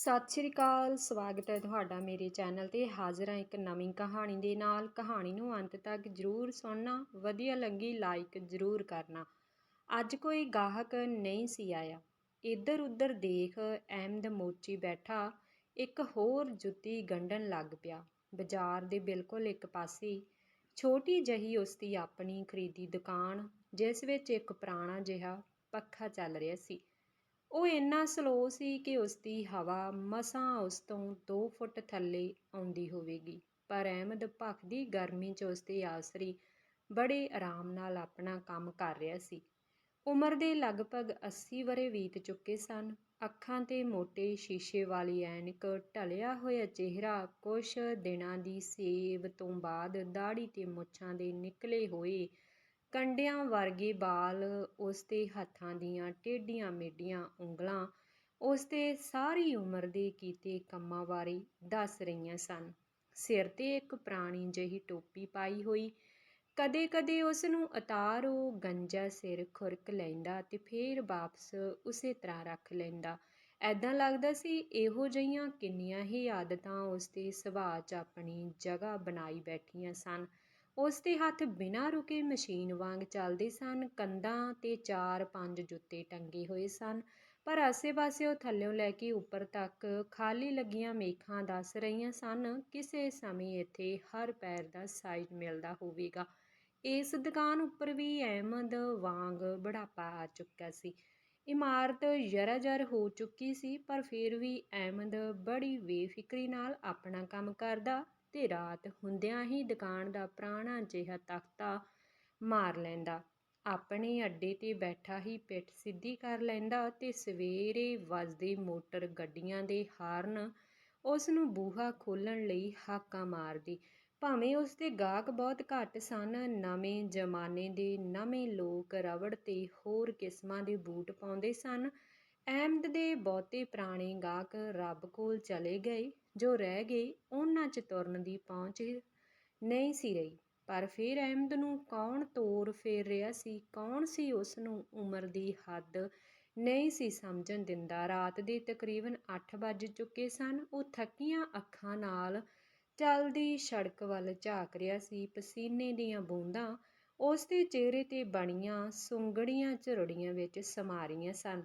ਸਤਿ ਸ਼੍ਰੀ ਅਕਾਲ, ਸਵਾਗਤ ਹੈ ਤੁਹਾਡਾ ਮੇਰੇ ਚੈਨਲ ਤੇ। ਹਾਜ਼ਰ ਹਾਂ ਇੱਕ ਨਵੀਂ ਕਹਾਣੀ ਦੇ ਨਾਲ। ਕਹਾਣੀ ਨੂੰ ਅੰਤ ਤੱਕ ਜਰੂਰ ਸੁਣਨਾ, ਵਧੀਆ ਲੱਗੀ ਲਾਈਕ ਜਰੂਰ ਕਰਨਾ। ਅੱਜ ਕੋਈ ਗਾਹਕ ਨਹੀਂ ਸੀ ਆਇਆ। ਇੱਧਰ ਉੱਧਰ ਦੇਖ ਅਹਿਮਦ ਮੋਚੀ ਬੈਠਾ, ਇੱਕ ਹੋਰ ਜੁੱਤੀ ਗੰਢਣ ਲੱਗ ਪਿਆ। ਬਾਜ਼ਾਰ ਦੇ ਬਿਲਕੁਲ ਇੱਕ ਪਾਸੇ ਛੋਟੀ ਜਹੀ ਉਸ ਦੀ ਆਪਣੀ ਖਰੀਦੀ ਦੁਕਾਨ, ਜਿਸ ਵਿੱਚ ਇੱਕ ਪੁਰਾਣਾ ਜਿਹਾ ਪੱਖਾ ਚੱਲ ਰਿਹਾ ਸੀ। ਉਹ ਇੰਨਾ ਸਲੋ ਸੀ ਕਿ ਉਸ ਦੀ ਹਵਾ ਮਸਾਂ ਉਸ ਤੋਂ 2 ਫੁੱਟ ਥੱਲੇ ਆਉਂਦੀ ਹੋਵੇਗੀ। ਪਰ ਅਹਿਮਦ ਭਖਦੀ ਗਰਮੀ 'ਚ ਉਸ ਦੇ ਆਸਰੀ ਬੜੇ ਆਰਾਮ ਨਾਲ ਆਪਣਾ ਕੰਮ ਕਰ ਰਿਹਾ ਸੀ। ਉਮਰ ਦੇ ਲਗਭਗ 80 ਵਰੇ ਬੀਤ ਚੁੱਕੇ ਸਨ। ਅੱਖਾਂ ਤੇ ਮੋਟੇ ਸ਼ੀਸ਼ੇ ਵਾਲੀ ਐਨਕ ਢਲਿਆ ਹੋਇਆ ਚਿਹਰਾ ਕੁਛ ਦਿਨਾਂ ਦੀ ਸੇਵ ਤੋਂ ਬਾਅਦ ਦਾੜੀ ਤੇ ਮੁੱਛਾਂ ਦੇ ਨਿਕਲੇ ਹੋਏ ਕੰਡਿਆਂ ਵਰਗੇ ਬਾਲ ਉਸ ਦੇ ਹੱਥਾਂ ਦੀਆਂ ਟੇਢੀਆਂ ਮੇਢੀਆਂ ਉਂਗਲਾਂ ਉਸ ਦੇ ਸਾਰੀ ਉਮਰ ਦੇ ਕੀਤੇ ਕੰਮਾਂ ਬਾਰੇ ਦੱਸ ਰਹੀਆਂ ਸਨ। ਸਿਰ ਤੇ ਇੱਕ ਪੁਰਾਣੀ ਜਿਹੀ ਟੋਪੀ ਪਾਈ ਹੋਈ। ਕਦੇ-ਕਦੇ ਉਸ ਨੂੰ ਉਤਾਰ ਉਹ ਗੰਜਾ ਸਿਰ ਖੁਰਕ ਲੈਂਦਾ ਤੇ ਫੇਰ ਵਾਪਸ ਉਸੇ ਤਰ੍ਹਾਂ ਰੱਖ ਲੈਂਦਾ। ਐਦਾਂ ਲੱਗਦਾ ਸੀ ਇਹੋ ਜਿਹੀਆਂ ਕਿੰਨੀਆਂ ਹੀ ਆਦਤਾਂ ਉਸ ਦੇ ਸੁਭਾਅ 'ਚ ਆਪਣੀ ਜਗ੍ਹਾ ਬਣਾਈ ਬੈਠੀਆਂ ਸਨ। ਉਸ ਦੇ ਹੱਥ ਬਿਨਾਂ ਰੁਕੇ ਮਸ਼ੀਨ ਵਾਂਗ ਚੱਲਦੇ ਸਨ। ਕੰਧਾਂ ਤੇ ਚਾਰ ਪੰਜ ਜੁੱਤੇ ਟੰਗੇ ਹੋਏ ਸਨ, ਪਰ ਆਸੇ-ਪਾਸੇ ਉਹ ਥੱਲਿਓਂ ਲੈ ਕੇ ਉੱਪਰ ਤੱਕ ਖਾਲੀ ਲੱਗੀਆਂ ਮੇਖਾਂ ਦੱਸ ਰਹੀਆਂ ਸਨ, ਕਿਸੇ ਸਮੇਂ ਇੱਥੇ ਹਰ ਪੈਰ ਦਾ ਸਾਈਜ਼ ਮਿਲਦਾ ਹੋਵੇਗਾ। ਇਸ ਦੁਕਾਨ ਉੱਪਰ ਵੀ ਅਹਿਮਦ ਵਾਂਗ ਬੁਢਾਪਾ ਆ ਚੁੱਕਾ ਸੀ। ਇਮਾਰਤ ਜਰਾ-ਜਰ ਹੋ ਚੁੱਕੀ ਸੀ, ਪਰ ਫਿਰ ਵੀ ਅਹਿਮਦ ਬੜੀ ਬੇਫਿਕਰੀ ਨਾਲ ਆਪਣਾ ਕੰਮ ਕਰਦਾ ਤੇ ਰਾਤ ਹੁੰਦਿਆਂ ਹੀ ਦੁਕਾਨ ਦਾ ਪੁਰਾਣਾ ਜਿਹਾ ਤਖਤਾ ਮਾਰ ਲੈਂਦਾ। ਆਪਣੇ ਅੱਡੇ ਤੇ ਬੈਠਾ ਹੀ ਪਿੱਠ ਸਿੱਧੀ ਕਰ ਲੈਂਦਾ ਤੇ ਸਵੇਰੇ ਵੱਜਦੇ ਮੋਟਰ ਗੱਡੀਆਂ ਦੇ ਹਾਰਨ ਉਸ ਨੂੰ ਬੂਹਾ ਖੋਲਣ ਲਈ ਹਾਕਾਂ ਮਾਰਦੀ। ਭਾਵੇਂ ਉਸ ਦੇ ਗਾਹਕ ਬਹੁਤ ਘੱਟ ਸਨ, ਨਵੇਂ ਜ਼ਮਾਨੇ ਦੇ ਨਵੇਂ ਲੋਕ ਰਬੜ ਤੇ ਹੋਰ ਕਿਸਮਾਂ ਦੇ ਬੂਟ ਪਾਉਂਦੇ ਸਨ ਅਹਿਮਦ ਦੇ ਬਹੁਤੇ ਪੁਰਾਣੇ ਗਾਹਕ ਰੱਬ ਕੋਲ ਚਲੇ ਗਏ, ਜੋ ਰਹਿ ਗਏ, ਉਹਨਾਂ 'ਚ ਤੁਰਨ ਦੀ ਪਹੁੰਚ ਨਹੀਂ ਸੀ ਰਹੀ। ਪਰ ਫਿਰ ਅਹਿਮਦ ਨੂੰ ਕੌਣ ਤੋਰ ਫੇਰ ਰਿਹਾ ਸੀ, ਕੌਣ ਸੀ ਉਸ ਨੂੰ ਉਮਰ ਦੀ ਹੱਦ ਨਹੀਂ ਸੀ ਸਮਝਣ ਦਿੰਦਾ। ਰਾਤ ਦੇ ਤਕਰੀਬਨ 8 ਵੱਜ ਚੁੱਕੇ ਸਨ, ਉਹ ਥੱਕੀਆਂ ਅੱਖਾਂ ਨਾਲ ਚੱਲਦੀ ਸੜਕ ਵੱਲ ਝਾਕ ਰਿਹਾ ਸੀ। ਪਸੀਨੇ ਦੀਆਂ ਬੂੰਦਾਂ ਉਸ ਦੇ ਚਿਹਰੇ ਤੇ ਬਣੀਆਂ ਸੁੰਗੜੀਆਂ ਝੁਰੜੀਆਂ ਵਿੱਚ ਸਮਾਰੀਆਂ ਸਨ।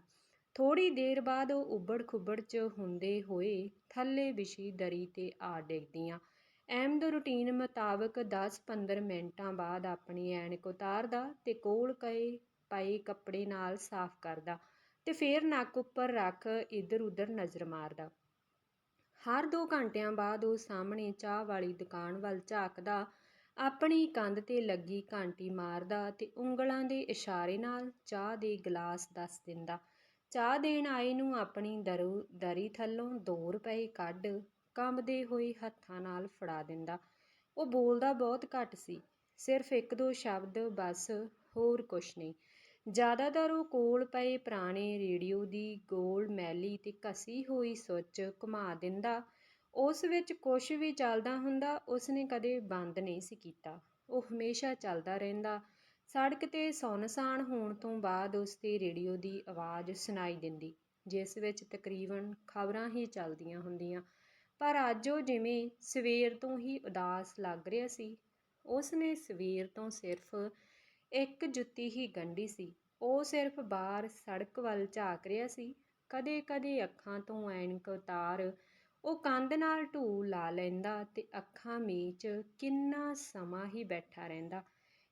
ਥੋੜ੍ਹੀ ਦੇਰ ਬਾਅਦ ਉਹ ਉੱਬੜ ਖੁੱਬੜ 'ਚ ਹੁੰਦੇ ਹੋਏ ਥੱਲੇ ਵਿਛੀ ਦਰੀ ਤੇ ਆ ਡਿੱਗਦੀਆਂ। ਅਹਿਮਦ ਰੂਟੀਨ ਮੁਤਾਬਕ 10-15 ਮਿੰਟਾਂ ਬਾਅਦ ਆਪਣੀ ਐਨਕ ਉਤਾਰਦਾ ਤੇ ਕੋਲ ਕਏ ਪਏ ਕੱਪੜੇ ਨਾਲ ਸਾਫ਼ ਕਰਦਾ ਤੇ ਫੇਰ ਨੱਕ ਉੱਪਰ ਰੱਖ ਇੱਧਰ-ਉੱਧਰ ਨਜ਼ਰ ਮਾਰਦਾ। ਹਰ 2 ਘੰਟਿਆਂ ਬਾਅਦ ਉਹ ਸਾਹਮਣੇ ਚਾਹ ਵਾਲੀ ਦੁਕਾਨ ਵੱਲ ਝਾਕਦਾ, ਆਪਣੀ ਕੰਧ ਤੇ ਲੱਗੀ ਘੰਟੀ ਮਾਰਦਾ ਤੇ ਉਂਗਲਾਂ ਦੇ ਇਸ਼ਾਰੇ ਨਾਲ ਚਾਹ ਦੇ ਗਲਾਸ ਦੱਸ ਦਿੰਦਾ। ਚਾਹ ਦੇਣ ਆਏ ਨੂੰ ਆਪਣੀ ਦਰੂ, ਦਰੀ ਥੱਲੋਂ ਦੋ ਰੁਪਏ ਕੱਢ ਕੰਬਦੇ ਹੋਏ ਹੱਥਾਂ ਨਾਲ ਫੜਾ ਦਿੰਦਾ। ਉਹ ਬੋਲਦਾ ਬਹੁਤ ਘੱਟ ਸੀ। ਸਿਰਫ ਇੱਕ ਦੋ ਸ਼ਬਦ, ਬਸ, ਹੋਰ ਕੁਛ ਨਹੀਂ। ਜ਼ਿਆਦਾਤਰ ਉਹ ਕੋਲ ਪਏ ਪੁਰਾਣੇ ਰੇਡੀਓ ਦੀ ਗੋਲ ਮੈਲੀ ਤੇ ਕਸੀ ਹੋਈ ਸੁੱਚ ਘੁਮਾ ਦਿੰਦਾ। ਉਸ ਵਿੱਚ ਕੁਛ ਵੀ ਚੱਲਦਾ ਹੁੰਦਾ ਉਸਨੇ ਕਦੇ ਬੰਦ ਨਹੀਂ ਸੀ ਕੀਤਾ। ਉਹ ਹਮੇਸ਼ਾ ਚੱਲਦਾ ਰਹਿੰਦਾ। ਸੜਕ ਤੇ ਸੁੰਨਸਾਨ ਹੋਣ ਤੋਂ ਬਾਅਦ ਉਸ 'ਤੇ ਰੇਡੀਓ ਦੀ ਆਵਾਜ਼ ਸੁਣਾਈ ਦਿੰਦੀ, ਜਿਸ ਵਿੱਚ ਤਕਰੀਬਨ ਖਬਰਾਂ ਹੀ ਚੱਲਦੀਆਂ ਹੁੰਦੀਆਂ। ਪਰ ਅੱਜ ਉਹ ਜਿਵੇਂ ਸਵੇਰ ਤੋਂ ਹੀ ਉਦਾਸ ਲੱਗ ਰਿਹਾ ਸੀ। ਉਸ ਨੇ ਸਵੇਰ ਤੋਂ ਸਿਰਫ ਇੱਕ ਜੁੱਤੀ ਹੀ ਗੰਢੀ ਸੀ। ਉਹ ਸਿਰਫ ਬਾਹਰ ਸੜਕ ਵੱਲ ਝਾਕ ਰਿਹਾ ਸੀ। ਕਦੇ-ਕਦੇ ਅੱਖਾਂ ਤੋਂ ਐਨਕ ਉਤਾਰ ਉਹ ਕੰਧ ਨਾਲ ਢੂ ਲਾ ਲੈਂਦਾ ਤੇ ਅੱਖਾਂ ਮੀਚ ਕਿੰਨਾ ਸਮਾਂ ਹੀ ਬੈਠਾ ਰਹਿੰਦਾ।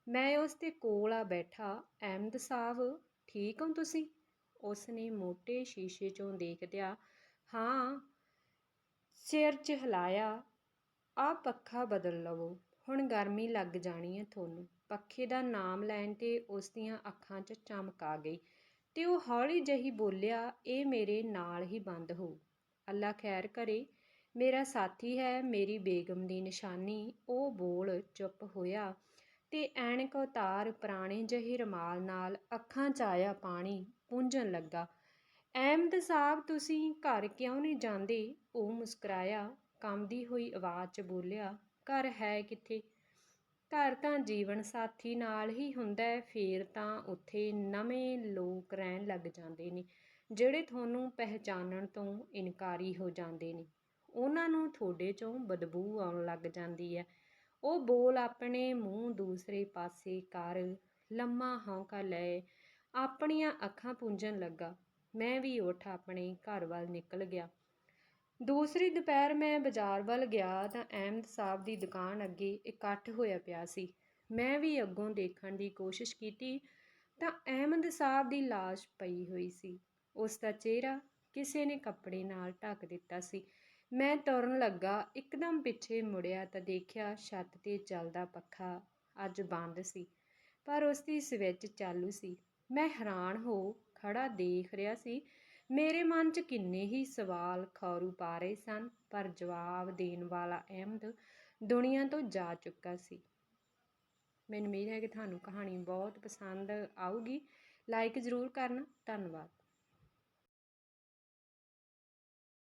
ਮੈਂ ਉਸ ਦੇ ਕੋਲ ਆ ਬੈਠਾ। ਅਹਿਮਦ ਸਾਹਿਬ, ਠੀਕ ਹੋ ਤੁਸੀਂ? ਉਸ ਨੇ ਮੋਟੇ ਸ਼ੀਸ਼ੇ ਚੋਂ ਦੇਖਦਿਆਂ, ਹਾਂ, ਸਿਰ ਚ ਹਿਲਾਇਆ ਆ ਪੱਖਾ ਬਦਲ ਲਵੋ। ਹੁਣ ਗਰਮੀ ਲੱਗ ਜਾਣੀ ਹੈ ਤੁਹਾਨੂੰ। ਪੱਖੇ ਦਾ ਨਾਮ ਲੈਣ ਤੇ ਉਸ ਦੀਆਂ ਅੱਖਾਂ 'ਚ ਚਮਕ ਆ ਗਈ ਤੇ ਉਹ ਹੌਲੀ ਜਹੀ ਬੋਲਿਆ, ਇਹ ਮੇਰੇ ਨਾਲ ਹੀ ਬੰਦ ਹੋ। ਅੱਲਾ ਖੈਰ ਕਰੇ। ਮੇਰਾ ਸਾਥੀ ਹੈ, ਮੇਰੀ ਬੇਗਮ ਦੀ ਨਿਸ਼ਾਨੀ। ਉਹ ਬੋਲ ਚੁੱਪ ਹੋਇਆ। ਤੇ ਐਨਕ ਉਤਾਰ ਪੁਰਾਣੇ ਜਿਹੇ ਰਮਾਲ ਨਾਲ ਅੱਖਾਂ 'ਚ ਆਇਆ ਪਾਣੀ ਪੂੰਝਣ ਲੱਗਾ। ਅਹਿਮਦ ਸਾਹਿਬ, ਤੁਸੀਂ ਘਰ ਕਿਉਂ ਨਹੀਂ ਜਾਂਦੇ? ਉਹ ਮੁਸਕਰਾਇਆ, ਕੰਬਦੀ ਹੋਈ ਆਵਾਜ਼ 'ਚ ਬੋਲਿਆ, ਘਰ ਹੈ ਕਿੱਥੇ? ਘਰ ਤਾਂ ਜੀਵਨ ਸਾਥੀ ਨਾਲ ਹੀ ਹੁੰਦਾ ਹੈ, ਫੇਰ ਤਾਂ ਉੱਥੇ ਨਵੇਂ ਲੋਕ ਰਹਿਣ ਲੱਗ ਜਾਂਦੇ ਨੇ, ਜਿਹੜੇ ਤੁਹਾਨੂੰ ਪਹਿਚਾਨਣ ਤੋਂ ਇਨਕਾਰੀ ਹੋ ਜਾਂਦੇ ਨੇ। ਉਹਨਾਂ ਨੂੰ ਤੁਹਾਡੇ ਚੋਂ ਬਦਬੂ ਆਉਣ ਲੱਗ ਜਾਂਦੀ ਹੈ। ਉਹ ਬੋਲ ਆਪਣੇ ਮੂੰਹ ਦੂਸਰੇ ਪਾਸੇ ਕਰ, ਲੰਮਾ ਹੌਂਕਾ ਲੈ। ਆਪਣੀਆਂ ਅੱਖਾਂ ਪੂੰਝਣ ਲੱਗਾ। ਮੈਂ ਵੀ ਉੱਠ ਆਪਣੇ ਘਰ ਵੱਲ ਨਿਕਲ ਗਿਆ। ਦੂਸਰੀ ਦੁਪਹਿਰ ਮੈਂ ਬਾਜ਼ਾਰ ਵੱਲ ਗਿਆ ਤਾਂ ਅਹਿਮਦ ਸਾਹਿਬ ਦੀ ਦੁਕਾਨ ਅੱਗੇ ਇਕੱਠ ਹੋਇਆ ਪਿਆ ਸੀ। ਮੈਂ ਵੀ ਅੱਗੋਂ ਦੇਖਣ ਦੀ ਕੋਸ਼ਿਸ਼ ਕੀਤੀ ਤਾਂ ਅਹਿਮਦ ਸਾਹਿਬ ਦੀ ਲਾਸ਼ ਪਈ ਹੋਈ ਸੀ। ਉਸ ਦਾ ਚਿਹਰਾ ਕਿਸੇ ਨੇ ਕੱਪੜੇ ਨਾਲ ਢੱਕ ਦਿੱਤਾ ਸੀ। ਮੈਂ ਤੁਰਨ ਲੱਗਾ, ਇਕਦਮ ਪਿੱਛੇ ਮੁੜਿਆ ਤਾਂ ਦੇਖਿਆ ਛੱਤ ਤੇ ਚੱਲਦਾ ਪੱਖਾ ਅੱਜ ਬੰਦ ਸੀ, ਪਰ ਉਸ ਦੀ ਸਵਿੱਚ ਚਾਲੂ ਸੀ। ਮੈਂ ਹੈਰਾਨ ਹੋ ਖੜਾ ਦੇਖ ਰਿਹਾ ਸੀ, ਮੇਰੇ ਮਨ 'ਚ ਕਿੰਨੇ ਹੀ ਸਵਾਲ ਖੌਰੂ ਪਾ ਰਹੇ ਸਨ, ਪਰ ਜਵਾਬ ਦੇਣ ਵਾਲਾ ਅਹਿਮਦ ਦੁਨੀਆ ਤੋਂ ਜਾ ਚੁੱਕਾ ਸੀ। ਮੈਨੂੰ ਉਮੀਦ ਹੈ ਕਿ ਤੁਹਾਨੂੰ ਕਹਾਣੀ ਬਹੁਤ ਪਸੰਦ ਆਊਗੀ। ਲਾਈਕ ਜ਼ਰੂਰ ਕਰਨਾ। ਧੰਨਵਾਦ।